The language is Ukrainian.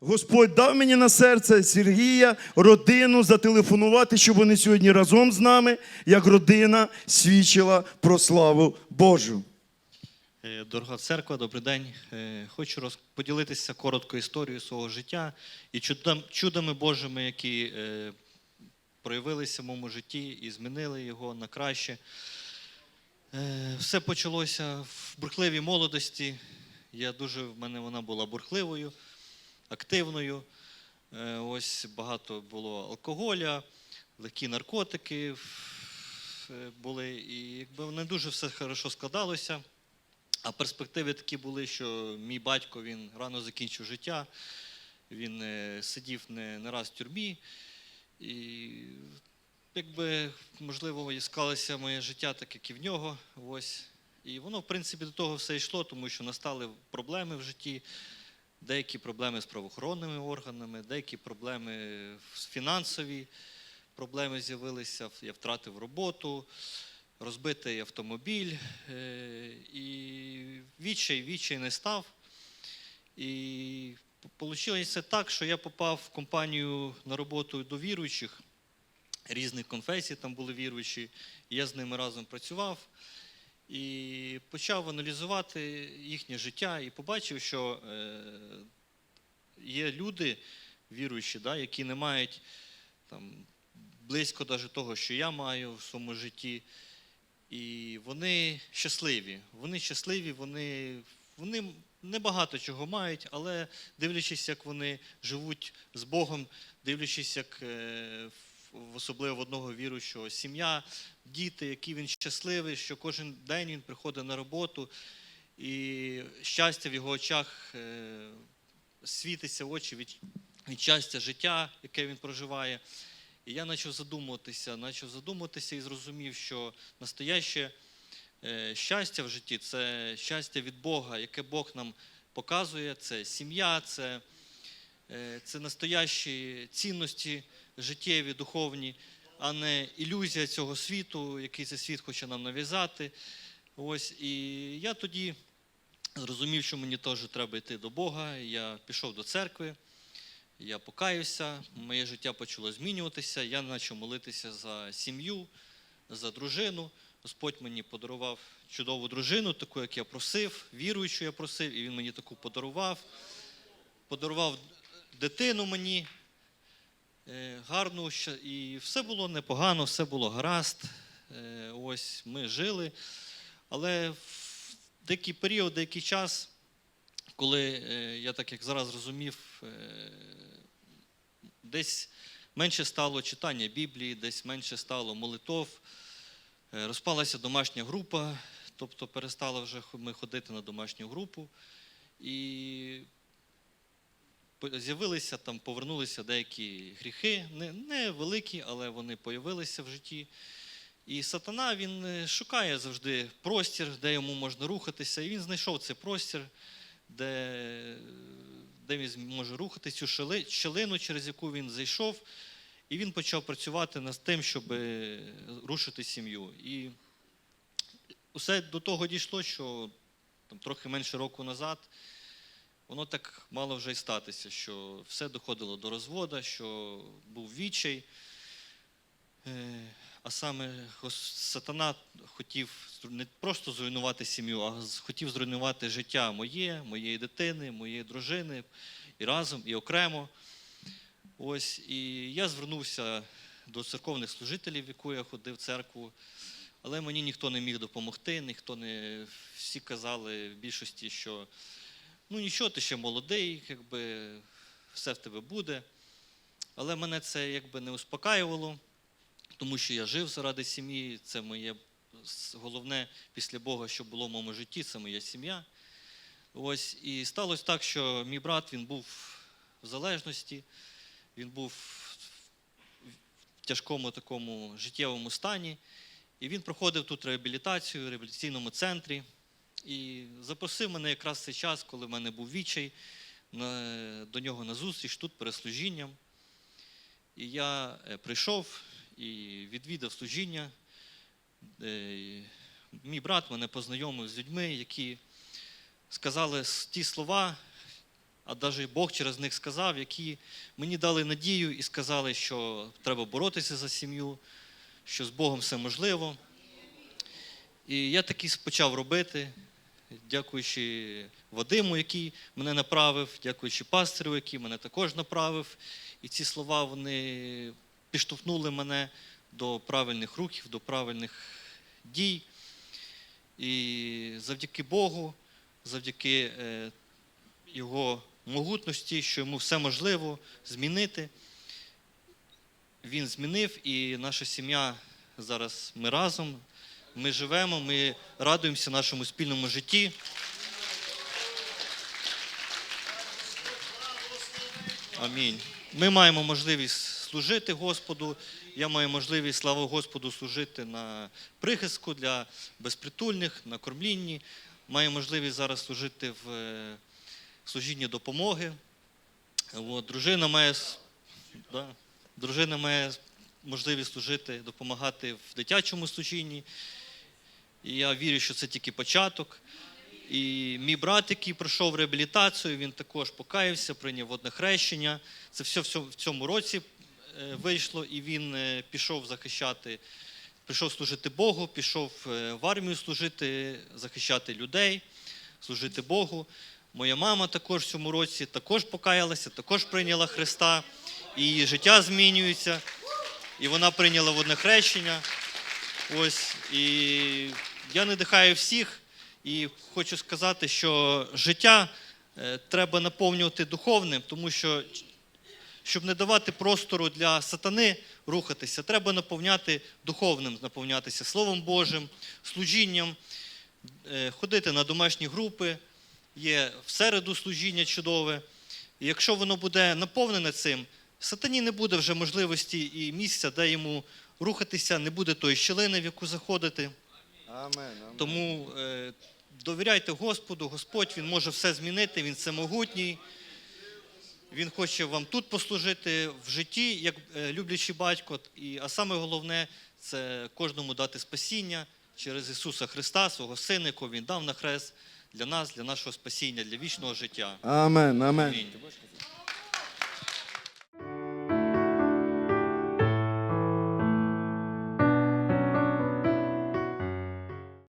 Господь дав мені на серце Сергія, родину зателефонувати, щоб вони сьогодні разом з нами, як родина, свідчила про славу Божу. Е, Дорога церква, добрий день. Е, Хочу поділитися коротко історією свого життя і чудами Божими, які е, проявилися в моєму житті і змінили його на краще. Все почалося в бурхливій молодості. Я дуже, в мене вона була бурхливою, активною. Е, Ось багато було алкоголя, легкі наркотики е, були, і якби не дуже все хорошо складалося. А перспективи такі були, що мій батько він рано закінчив життя, він е, сидів не, не раз в тюрмі. І якби, можливо, склалося моє життя, так як і в нього. Ось. І воно, в принципі, до того все йшло, тому що настали проблеми в житті, деякі проблеми з правоохоронними органами, деякі проблеми фінансові, проблеми з'явилися, я втратив роботу розбитий автомобіль, е, і відчай, відчай не став. І вийшло так, що я попав в компанію на роботу до віруючих, різних конфесій там були віруючі, і я з ними разом працював. І почав аналізувати їхнє життя і побачив, що е, є люди віруючі, да, які не мають там, близько даже того, що я маю в своєму житті. І вони щасливі. Вони щасливі, вони, вони небагато чого мають, але дивлячись, як вони живуть з Богом, дивлячись, як е, особливо в одного віруючого сім'я, діти, які він щасливий, що кожен день він приходить на роботу, і щастя в його очах е, світиться очі від, від щастя життя, яке він проживає. І я почав задумуватися, почав задумуватися і зрозумів, що настояще е, щастя в житті це щастя від Бога, яке Бог нам показує, це сім'я, це, е, це настоящі цінності життєві, духовні, а не ілюзія цього світу, який цей світ хоче нам нав'язати. Ось, і я тоді зрозумів, що мені теж треба йти до Бога. Я пішов до церкви. Я покаюся, моє життя почало змінюватися. Я почав молитися за сім'ю, за дружину. Господь мені подарував чудову дружину, таку, як я просив, віруючу я просив, і він мені таку подарував. Подарував дитину мені е, гарну, і все було непогано, все було гаразд. Е, Ось ми жили. Але в деякий період, деякий час, коли е, я так як зараз зрозумів, е, десь менше стало читання Біблії, десь менше стало молитов, розпалася домашня група, тобто перестали вже ми ходити на домашню групу. І з'явилися там, повернулися деякі гріхи, не, не великі, але вони появилися в житті. І сатана він е, шукає завжди простір, де йому можна рухатися. І він знайшов цей простір, де, де він може рухати цю щели- щелину, через яку він зайшов. І він почав працювати над тим, щоб рушити сім'ю. І усе до того дійшло, що там, трохи менше року назад воно так мало вже й статися, що все доходило до розводу, що був відчай. Е, А саме сатана хотів не просто зруйнувати сім'ю, а хотів зруйнувати життя моє, моєї дитини, моєї дружини і разом, і окремо. Ось, і я звернувся до церковних служителів, в яку я ходив в церкву, але мені ніхто не міг допомогти, ніхто не всі казали в більшості, що ну нічого, ти ще молодий, якби все в тебе буде. Але мене це якби не успокаювало, тому що я жив заради сім'ї. Це моє головне після Бога, що було в моєму житті, це моя сім'я. Ось і сталося так, що мій брат він був в залежності, він був в тяжкому такому життєвому стані. І він проходив тут реабілітацію в реабілітаційному центрі. І запросив мене якраз цей час, коли в мене був відчай, на, до нього на зустріч тут перед служінням. І я е, прийшов і відвідав служіння. Е, Мій брат мене познайомив з людьми, які сказали ті слова, а навіть Бог через них сказав, які мені дали надію і сказали, що треба боротися за сім'ю, що з Богом все можливо. І я таки почав робити, дякуючи Вадиму, який мене направив, дякуючи пастирю, який мене також направив. І ці слова вони підштовхнули мене до правильних рухів, до правильних дій. І завдяки Богу, завдяки е, Його могутності, що йому все можливо змінити. Він змінив, і наша сім'я зараз ми разом. Ми живемо, ми радуємося нашому спільному житті. Амінь. Ми маємо можливість служити Господу. Я маю можливість, слава Господу, служити на прихистку для безпритульних, на кормлінні. Маю можливість зараз служити в е, служінні допомоги. От, дружина має, да, дружина має можливість служити, допомагати в дитячому служінні. І я вірю, що це тільки початок. І мій брат, який пройшов реабілітацію, він також покаявся, прийняв водне хрещення. Це все в цьому році е, вийшло, і він е, пішов захищати, пішов служити Богу, пішов е, в армію служити, захищати людей, служити Богу. Моя мама також в цьому році також покаялася, також прийняла Христа, і її життя змінюється. І вона прийняла водне хрещення. Ось і я надихаю всіх і хочу сказати, що життя е, треба наповнювати духовним, тому що щоб не давати простору для сатани рухатися, треба наповняти духовним, наповнятися Словом Божим, служінням, е, ходити на домашні групи, є в середу служіння чудове. І якщо воно буде наповнене цим, сатані не буде вже можливості і місця, де йому рухатися, не буде тої щілини, в яку заходити. Тому е, довіряйте Господу, Господь Він може все змінити, Він всемогутній. Він хоче вам тут послужити в житті, як е, люблячий батько. І, а саме головне це кожному дати спасіння через Ісуса Христа, свого Сина, якого Він дав на хрест для нас, для нашого спасіння, для вічного життя. Амен. Амен.